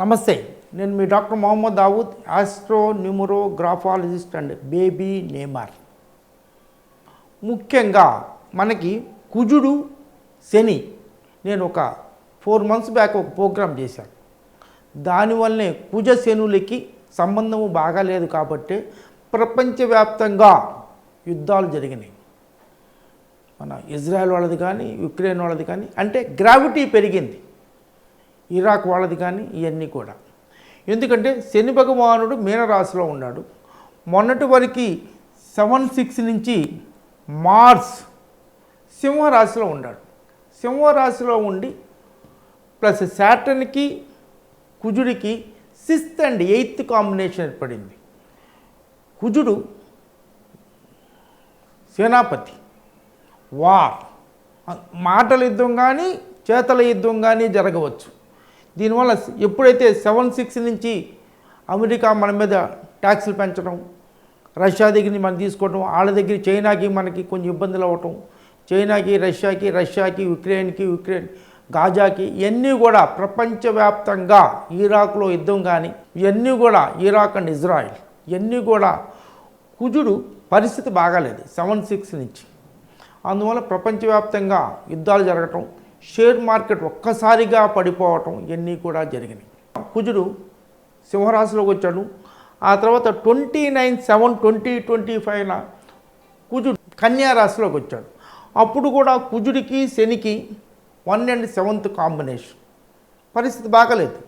నమస్తే నేను మీ doctor Mohammed Dawood astro numerographologist and baby namer ముఖ్యంగా మనకి కుజుడు శని నేను ఒక ఫోర్ మంత్స్ బ్యాక్ ఒక ప్రోగ్రామ్ చేశాను. దానివల్లనే కుజ శనులకి సంబంధము బాగాలేదు కాబట్టి ప్రపంచవ్యాప్తంగా యుద్ధాలు జరిగినాయి. మన ఇజ్రాయెల్ వాళ్ళది కానీ యుక్రెయిన్ వాళ్ళది కానీ అంటే గ్రావిటీ పెరిగింది. ఇరాక్ వాళ్ళది కానీ ఇవన్నీ కూడా. ఎందుకంటే శని భగవానుడు మీనరాశిలో ఉన్నాడు. మొన్నటి వరకు సెవెన్ సిక్స్ నుంచి మార్స్ సింహరాశిలో ఉన్నాడు. సింహరాశిలో ఉండి ప్లస్ శాటర్న్కి కుజుడికి సిక్స్త్ అండ్ ఎయిత్ కాంబినేషన్ ఏర్పడింది. కుజుడు సేనాపతి వార్ మాటల యుద్ధం కానీ చేతల యుద్ధం కానీ జరగవచ్చు. దీనివల్ల ఎప్పుడైతే సెవెన్ సిక్స్ నుంచి అమెరికా మన మీద ట్యాక్సులు పెంచడం రష్యా దగ్గర మనం తీసుకోవడం వాళ్ళ దగ్గర చైనాకి మనకి కొంచెం ఇబ్బందులు అవ్వటం చైనాకి రష్యాకి రష్యాకి యుక్రెయిన్కి యుక్రెయిన్ గాజాకి ఇవన్నీ కూడా ప్రపంచవ్యాప్తంగా ఇరాక్లో యుద్ధం కానీ ఇవన్నీ కూడా ఇరాక్ అండ్ ఇజ్రాయిల్ ఇవన్నీ కూడా కుజుడు పరిస్థితి బాగాలేదు సెవెన్ సిక్స్ నుంచి. అందువల్ల ప్రపంచవ్యాప్తంగా యుద్ధాలు జరగటం షేర్ మార్కెట్ ఒక్కసారిగా పడిపోవటం ఇవన్నీ కూడా జరిగినాయి. కుజుడు సింహరాశిలోకి వచ్చాడు. ఆ తర్వాత twenty nine seven twenty twenty ఫైవ్న కుజుడు కన్యారాశిలోకి వచ్చాడు. అప్పుడు కూడా కుజుడికి శనికి వన్ అండ్ సెవెంత్ కాంబినేషన్. పరిస్థితి బాగలేదు.